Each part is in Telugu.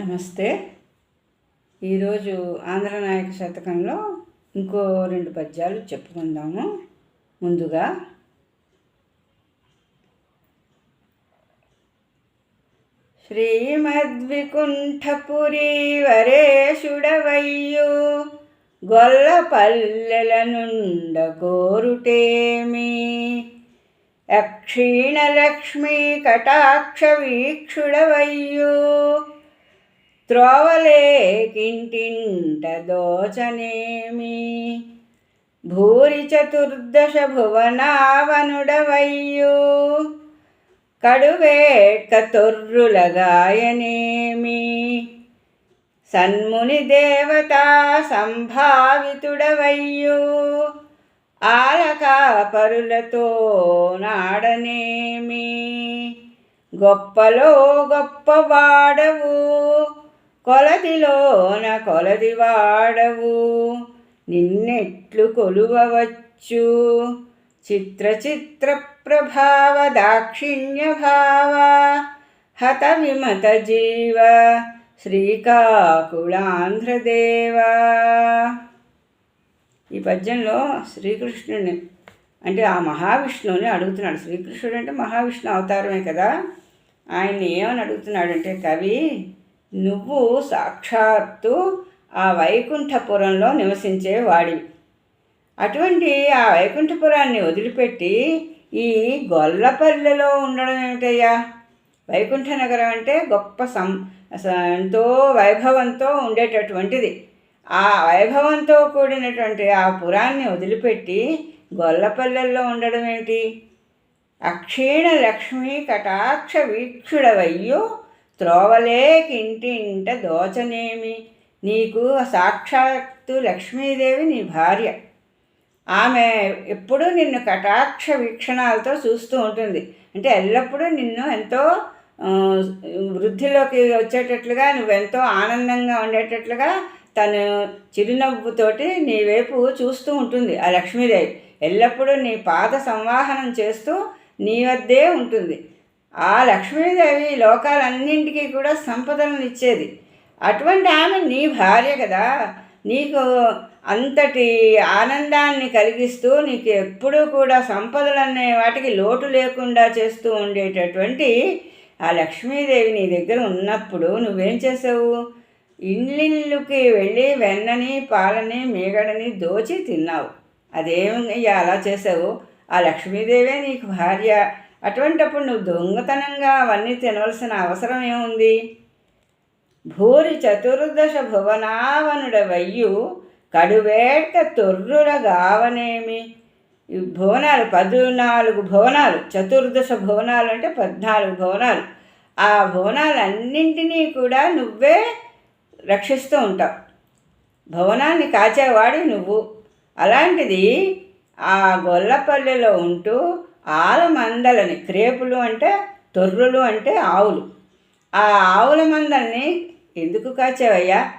నమస్తే. ఈరోజు ఆంధ్రనాయక శతకంలో ఇంకో రెండు పద్యాలు చెప్పుకుందాము. ముందుగా శ్రీమద్వికుంఠపురి వరేషుడవయ్యు గొల్ల పల్లెల నుండ కోరుటేమి అక్షీణలక్ష్మీ కటాక్ష వీక్షుడవయ్యు త్రోవలేకింటింట దోచనేమి భూరి చతుర్దశ భువనావనుడవయ్యు? కడువేట్క తొర్రులగాయనేమి సన్ముని దేవతా సంభావితుడవయ్యు? ఆలకాపరులతో నాడనేమి? గొప్పలో గొప్పవాడవు? కొలదిలోన కొలదివాడవు నిన్నెట్లు కొలువవచ్చు. చిత్ర చిత్ర ప్రభావ దాక్షిణ్య భావ హత విమత జీవ శ్రీకాకుళాంధ్రదేవా. ఈ పద్యంలో శ్రీకృష్ణుని అంటే ఆ మహావిష్ణువుని అడుగుతున్నాడు. శ్రీకృష్ణుడు అంటే మహావిష్ణు అవతారమే కదా. ఆయన్ని ఏమని అడుగుతున్నాడంటే కవి నువ్వు సాక్షాత్తు ఆ వైకుంఠపురంలో నివసించేవాడి అటువంటి ఆ వైకుంఠపురాన్ని వదిలిపెట్టి ఈ గొల్లపల్లెలో ఉండడం ఏమిటయ్యా? వైకుంఠ నగరం అంటే గొప్ప సం ఎంతో వైభవంతో ఉండేటటువంటిది. ఆ వైభవంతో కూడినటువంటి ఆ పురాన్ని వదిలిపెట్టి గొల్లపల్లెల్లో ఉండడం ఏమిటి? అక్షీణ లక్ష్మీ కటాక్ష వీక్షుడవయ్యో త్రోవలేకింటింట దోచనేమి? నీకు సాక్షాత్తు లక్ష్మీదేవి నీ భార్య. ఆమె ఎప్పుడూ నిన్ను కటాక్ష వీక్షణాలతో చూస్తూ ఉంటుంది. అంటే ఎల్లప్పుడూ నిన్ను ఎంతో వృద్ధిలోకి వచ్చేటట్లుగా నువ్వెంతో ఆనందంగా ఉండేటట్లుగా తను చిరునవ్వుతోటి నీ వైపు చూస్తూ ఉంటుంది ఆ లక్ష్మీదేవి. ఎల్లప్పుడూ నీ పాద సంవాహనం చేస్తూ నీ వద్దే ఉంటుంది. ఆ లక్ష్మీదేవి లోకాలన్నింటికీ కూడా సంపదలను ఇచ్చేది. అటువంటి ఆమె నీ భార్య కదా. నీకు అంతటి ఆనందాన్ని కలిగిస్తూ నీకు ఎప్పుడూ కూడా సంపదలనే వాటికి లోటు లేకుండా చేస్తూ ఉండేటటువంటి ఆ లక్ష్మీదేవి నీ దగ్గర ఉన్నప్పుడు నువ్వేం చేసావు? ఇల్లిల్లుకి వెళ్ళి వెన్నని పాలని మేగడని దోచి తిన్నావు. అదేమి అలా చేసావు? ఆ లక్ష్మీదేవే నీకు భార్య. అటువంటప్పుడు నువ్వు దొంగతనంగా అవన్నీ తినవలసిన అవసరం ఏముంది? భూరి చతుర్దశ భువనావనుడవయ్యు కడువేట తొర్రుల గావనేమి? భువనాలు పద్నాలుగు భువనాలు చతుర్దశ భువనాలు అంటే పద్నాలుగు భువనాలు. ఆ భువనాలన్నింటినీ కూడా నువ్వే రక్షిస్తూ ఉంటావు. భవనాన్ని కాచేవాడు నువ్వు. అలాంటిది ఆ గొల్లపల్లెలో ఉంటూ ఆల మందలని క్రేపులు అంటే తొర్రులు అంటే ఆవులు. ఆ ఆవుల మందల్ని ఎందుకు కాచేవయ్యా?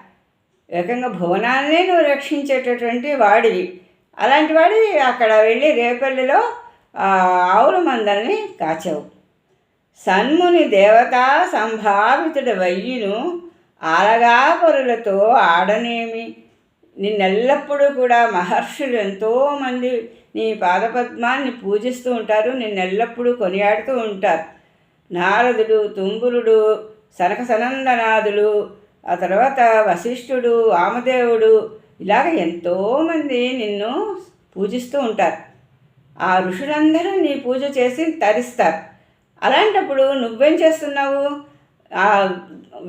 ఏకంగా భువనాన్నే నువ్వు రక్షించేటటువంటి వాడివి. అలాంటి వాడి అక్కడ వెళ్ళి రేపల్లిలో ఆవుల మందల్ని కాచావు. సన్ముని దేవతా సంభావితుడు వయ్యును ఆలగా పొరులతో ఆడనేమి. నిన్నెల్లప్పుడూ కూడా మహర్షులు ఎంతోమంది నీ పాదపద్మాన్ని పూజిస్తూ ఉంటారు నిన్నెల్లప్పుడూ కొనియాడుతూ ఉంటారు. నారదుడు తుంబురుడు సనక సనందనాథులు ఆ తర్వాత వశిష్ఠుడు వామదేవుడు ఇలాగ ఎంతోమంది నిన్ను పూజిస్తూ ఉంటారు. ఆ ఋషులందరూ నీ పూజ చేసి తరిస్తారు. అలాంటప్పుడు నువ్వేం చేస్తున్నావు? ఆ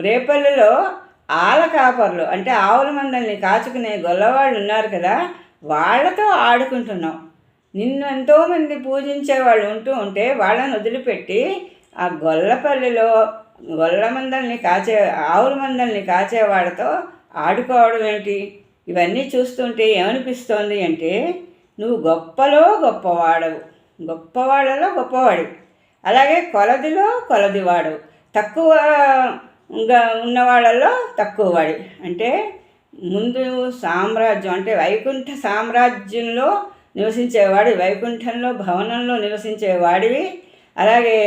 రేపల్లిలో ఆల కాపర్లు అంటే ఆవుల మందల్ని కాచుకునే గొల్లవాళ్ళు ఉన్నారు కదా వాళ్ళతో ఆడుకుంటున్నావు. నిన్ను ఎంతోమంది పూజించే వాళ్ళు ఉంటూ ఉంటే వాళ్ళని వదిలిపెట్టి ఆ గొల్లపల్లిలో గొల్ల మందల్ని కాచే ఆవుల మందల్ని కాచేవాడితో ఆడుకోవడం ఏంటి ఇవన్నీ చూస్తుంటే ఏమనిపిస్తోంది అంటే నువ్వు గొప్పలో గొప్పవాడవు. గొప్పవాడలో గొప్పవాడివి. అలాగే కొలదిలో కొలదివాడవు. తక్కువ ఉన్న తక్కువ వాడి అంటే ముందు సామ్రాజ్యం అంటే వైకుంఠ సామ్రాజ్యంలో నివసించేవాడు వైకుంఠంలో భవనంలో నివసించేవాడివి. అలాగే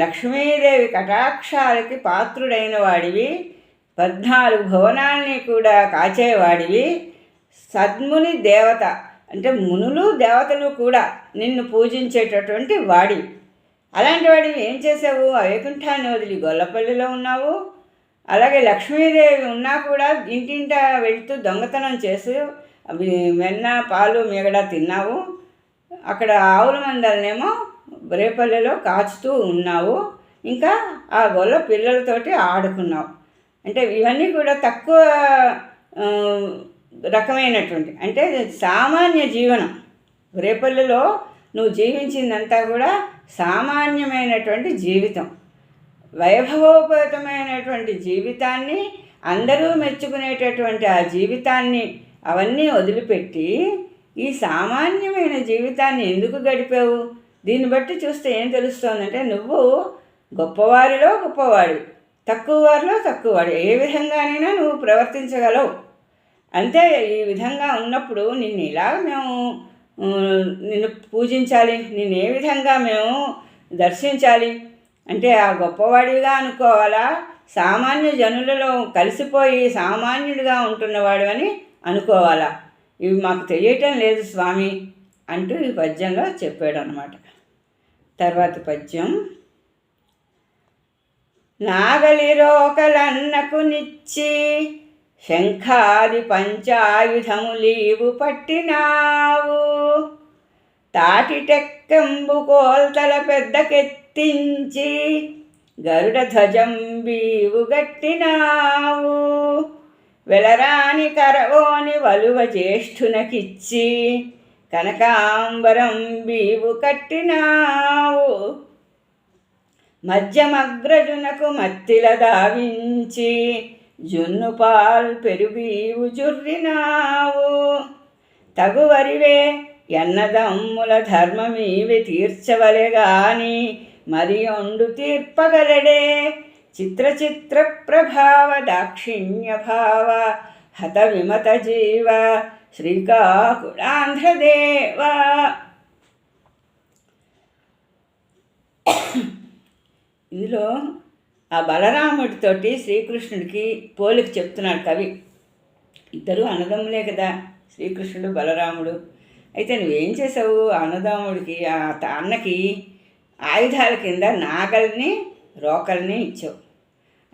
లక్ష్మీదేవి కటాక్షాలకి పాత్రుడైన వాడివి పద్నాలుగు భువనాల్ని కూడా కాచేవాడివి. సద్ముని దేవత అంటే మునులు దేవతలు కూడా నిన్ను పూజించేటటువంటి వాడివి అలాంటి వాడివి ఏం చేసావు వైకుంఠాన్ని వదిలి గొల్లపల్లిలో ఉన్నావు. అలాగే లక్ష్మీదేవి ఉన్నా కూడా ఇంటింట వెళ్తూ దొంగతనం చేసి వెన్న పాలు మిగడ తిన్నావు. అక్కడ ఆవుల మందలనేమో బ్రేపల్లెలో కాచుతూ ఉన్నావు. ఇంకా ఆ గొల్ల పిల్లలతోటి ఆడుకున్నావు. అంటే ఇవన్నీ కూడా తక్కువ రకమైనటువంటి అంటే సామాన్య జీవనం. రేపల్లెలో నువ్వు జీవించిందంతా కూడా సామాన్యమైనటువంటి జీవితం. వైభవోపేతమైనటువంటి జీవితాన్ని అందరూ మెచ్చుకునేటటువంటి ఆ జీవితాన్ని అవన్నీ వదిలిపెట్టి ఈ సామాన్యమైన జీవితాన్ని ఎందుకు గడిపావు? దీన్ని బట్టి చూస్తే ఏం తెలుస్తోందంటే నువ్వు గొప్పవారిలో గొప్పవాడు తక్కువ వారిలో తక్కువవాడు ఏ విధంగానైనా నువ్వు ప్రవర్తించగలవు. అంతే ఈ విధంగా ఉన్నప్పుడు నిన్ను ఇలా మేము నిన్ను పూజించాలి? నిన్ను ఏ విధంగా మేము దర్శించాలి? అంటే ఆ గొప్పవాడిగా అనుకోవాలా? సామాన్య జనులలో కలిసిపోయి సామాన్యుడిగా ఉంటున్నవాడు అని అనుకోవాలా. ఇవి మాకు తెలియటం లేదు స్వామి అంటూ ఈ పద్యంలో చెప్పాడు అనమాట తర్వాత పద్యం. నాగలి రోకలన్నకు నిచ్చి శంఖాది పంచాయుధములీవు పట్టినావు. తాటిటెక్కంబు కోల్తల పెద్దకెత్తించి గరుడ ధ్వజం బీవు గట్టినావు. వెలరాని కరవోని వలువ జ్యేష్ఠునకిచ్చి కనకాంబరం బీవు కట్టినావు. మధ్యమగ్రజునకు మత్తిల దావించి జున్ను పాల్ పెరుగీవు జుర్రినావు. తగువరివే ఎన్నదమ్ముల ధర్మమీవి తీర్చవలెగాని మరి ఒండు తీర్పగలడే. చిత్ర చిత్ర ప్రభావ దాక్షిణ్యభావ హత విమత జీవ శ్రీకాకుళాంధ్రదేవ. ఇందులో ఆ బలరాముడితోటి శ్రీకృష్ణుడికి పోలిక చెప్తున్నాడు కవి. ఇద్దరు అన్నదమ్ములే కదా శ్రీకృష్ణుడు బలరాముడు. అయితే నువ్వేం చేసావు అన్నదమ్ముడికి ఆ అన్నకి ఆయుధాల కింద నాగల్ని రోకల్ని ఇచ్చావు.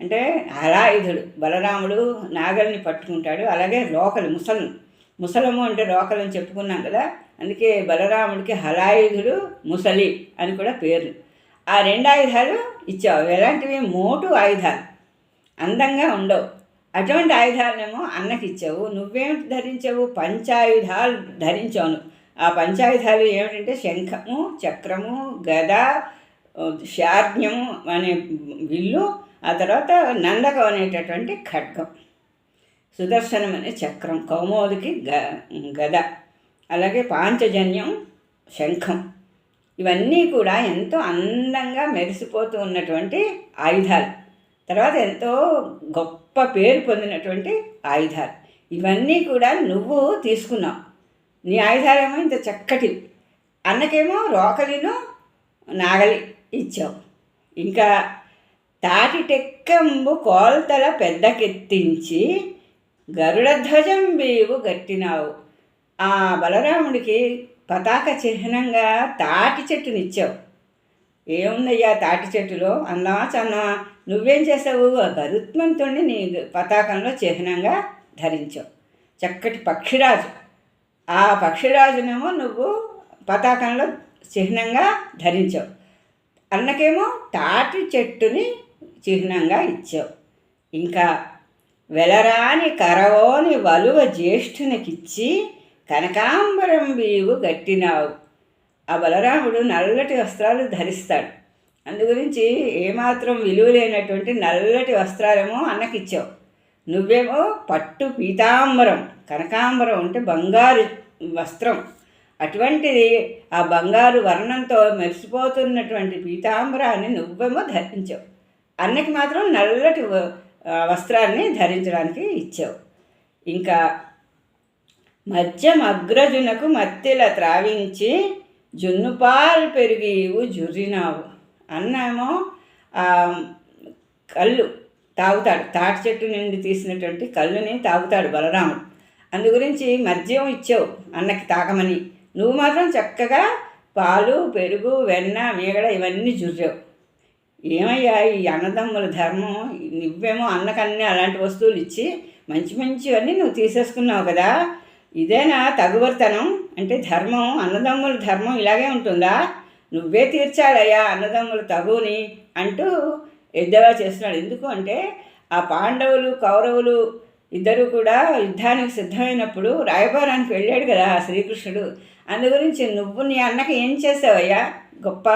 అంటే హలాయుధుడు బలరాముడు నాగల్ని పట్టుకుంటాడు అలాగే రోకలు ముసలు ముసలము అంటే రోకలని చెప్పుకున్నాం కదా అందుకే బలరాముడికి హలాయుధుడు ముసలి అని కూడా పేర్లు ఆ రెండు ఆయుధాలు ఇచ్చావు. ఎలాంటివి? మోటు ఆయుధాలు. అందంగా ఉండవు. అటువంటి ఆయుధాలనేమో అన్నకి ఇచ్చావు. నువ్వేం ధరించావు? పంచాయుధాలు ధరించావు ఆ పంచాయుధాలు ఏమిటంటే శంఖము చక్రము గద శార్ణ్యము అనే విల్లు ఆ తర్వాత నందకం అనేటటువంటి ఖడ్గం. సుదర్శనం అనే చక్రం కౌమోదికి గ గద అలాగే పాంచజన్యం శంఖం. ఇవన్నీ కూడా ఎంతో అందంగా మెరిసిపోతూ ఉన్నటువంటి ఆయుధాలు. తర్వాత ఎంతో గొప్ప పేరు పొందినటువంటి ఆయుధాలు. ఇవన్నీ కూడా నువ్వు తీసుకున్నావు. నీ ఆయుధాలేమో ఇంత చక్కటి అన్నకేమో రోకలిను నాగలి ఇచ్చావు. ఇంకా తాటిటెక్కంబు కోల్తల పెద్దకెత్తించి గరుడధ్వజం బీవు గట్టినావు. ఆ బలరాముడికి పతాక చిహ్నంగా తాటి చెట్టునిచ్చావు. ఏముందయ్యా తాటి చెట్టులో? అందమా చన్నా నువ్వేం చేసావు ఆ గరుత్మంతుణ్ణి నీ పతాకంలో చిహ్నంగా ధరించావు. చక్కటి పక్షిరాజు. ఆ పక్షిరాజునేమో నువ్వు పతాకంలో చిహ్నంగా ధరించావు. అన్నకేమో తాటి చెట్టుని చిహ్నంగా ఇచ్చావు. ఇంకా వెలరాని కరవోని వలువ జ్యేష్ఠునికిచ్చి కనకాంబరం బీవు గట్టినావు. ఆ బలరాముడు నల్లటి వస్త్రాలు ధరిస్తాడు. అందుగురించి ఏమాత్రం విలువ లేనటువంటి నల్లటి వస్త్రాలేమో అన్నకిచ్చావు. నువ్వేమో పట్టు పీతాంబరం కనకాంబరం అంటే బంగారు వస్త్రం. అటువంటిది ఆ బంగారు వర్ణంతో మెరిసిపోతున్నటువంటి పీతాంబరాన్ని నువ్వేమో ధరించావు. అన్నకి మాత్రం నల్లటి వస్త్రాన్ని ధరించడానికి ఇచ్చావు. ఇంకా మధ్యం అగ్రజునకు మత్తెల త్రావించి జున్నుపాలు పెరిగివు జుర్రినావు. అన్న ఏమో కళ్ళు తాగుతాడు. తాటి చెట్టు నుండి తీసినటువంటి కళ్ళుని తాగుతాడు బలరాముడు. అందు గురించి మద్యం ఇచ్చావు అన్నకి తాగమని. నువ్వు మాత్రం చక్కగా పాలు పెరుగు వెన్న మీగడ ఇవన్నీ జుర్రావు. ఏమయ్యా ఈ అన్నదమ్ముల ధర్మం? నువ్వేమో అన్నకన్నీ అలాంటి వస్తువులు ఇచ్చి మంచి మంచివన్నీ నువ్వు తీసేసుకున్నావు కదా. ఇదేనా తగువర్తనం? అంటే ధర్మం అన్నదమ్ముల ధర్మం ఇలాగే ఉంటుందా? నువ్వే తీర్చాలయ్యా అన్నదమ్ముల తగుని అంటూ ఎద్దవా చేస్తున్నాడు. ఎందుకు అంటే ఆ పాండవులు కౌరవులు ఇద్దరు కూడా యుద్ధానికి సిద్ధమైనప్పుడు రాయబారానికి వెళ్ళాడు కదా ఆ శ్రీకృష్ణుడు. అందు గురించి నువ్వు నీ అన్నకి ఏం చేసావయ్యా? గొప్ప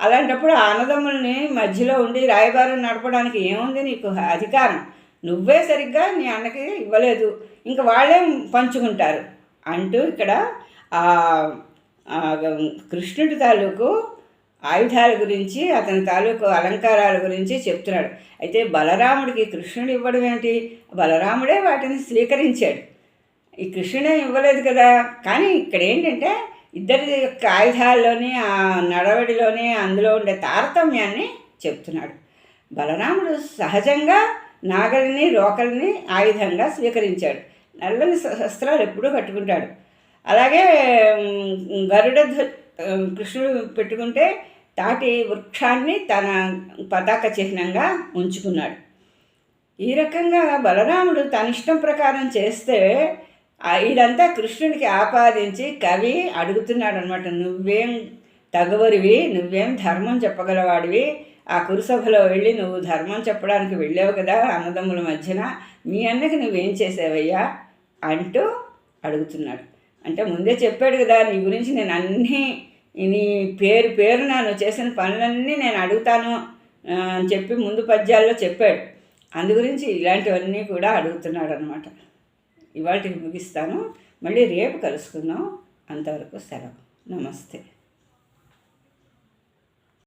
అలాంటప్పుడు అన్నదమ్ముల్ని మధ్యలో ఉండి రాయబారం నడపడానికి ఏముంది నీకు అధికారం? నువ్వే సరిగ్గా నీ అన్నకి ఇవ్వలేదు. ఇంకా వాళ్ళే పంచుకుంటారు. అంటూ ఇక్కడ కృష్ణుడి తాలూకు ఆయుధాల గురించి అతని తాలూకు అలంకారాల గురించి చెప్తున్నాడు. అయితే బలరాముడికి కృష్ణుడు ఇవ్వడం ఏమిటి బలరాముడే వాటిని స్వీకరించాడు. ఈ కృష్ణుడే ఇవ్వలేదు కదా? కానీ ఇక్కడ ఏంటంటే ఇద్దరి యొక్క ఆయుధాల్లోని ఆ నడవడిలోని అందులో ఉండే తారతమ్యాన్ని చెప్తున్నాడు. బలరాముడు సహజంగా నాగలిని రోకల్ని ఆయుధంగా స్వీకరించాడు. నల్లని శస్త్రాలు ఎప్పుడూ కట్టుకుంటాడు. అలాగే గరుడ కృష్ణుడు పెట్టుకుంటే తాటి వృక్షాన్ని తన పతాక చిహ్నంగా ఉంచుకున్నాడు. ఈ రకంగా బలరాముడు తన ఇష్టం ప్రకారం చేస్తే ఇదంతా కృష్ణుడికి ఆపాదించి కవి అడుగుతున్నాడు అనమాట నువ్వేం తగవరివి నువ్వేం ధర్మం చెప్పగలవాడివి? ఆ కురుసభలో వెళ్ళి నువ్వు ధర్మం చెప్పడానికి వెళ్ళావు కదా అన్నదమ్ముల మధ్యన మీ అన్నకి నువ్వేం చేసావయ్యా? అంటూ అడుగుతున్నాడు. అంటే ముందే చెప్పాడు కదా నీ గురించి నేను అన్నీ నీ పేరు పేరు నన్ను చేసిన పనులన్నీ నేను అడుగుతాను అని చెప్పి ముందు పద్యాల్లో చెప్పాడు. అందు గురించి ఇలాంటివన్నీ కూడా అడుగుతున్నాడు అనమాట ఇవాళకి ముగిస్తాను. మళ్ళీ రేపు కలుసుకుందాం. అంతవరకు సెలవు. నమస్తే.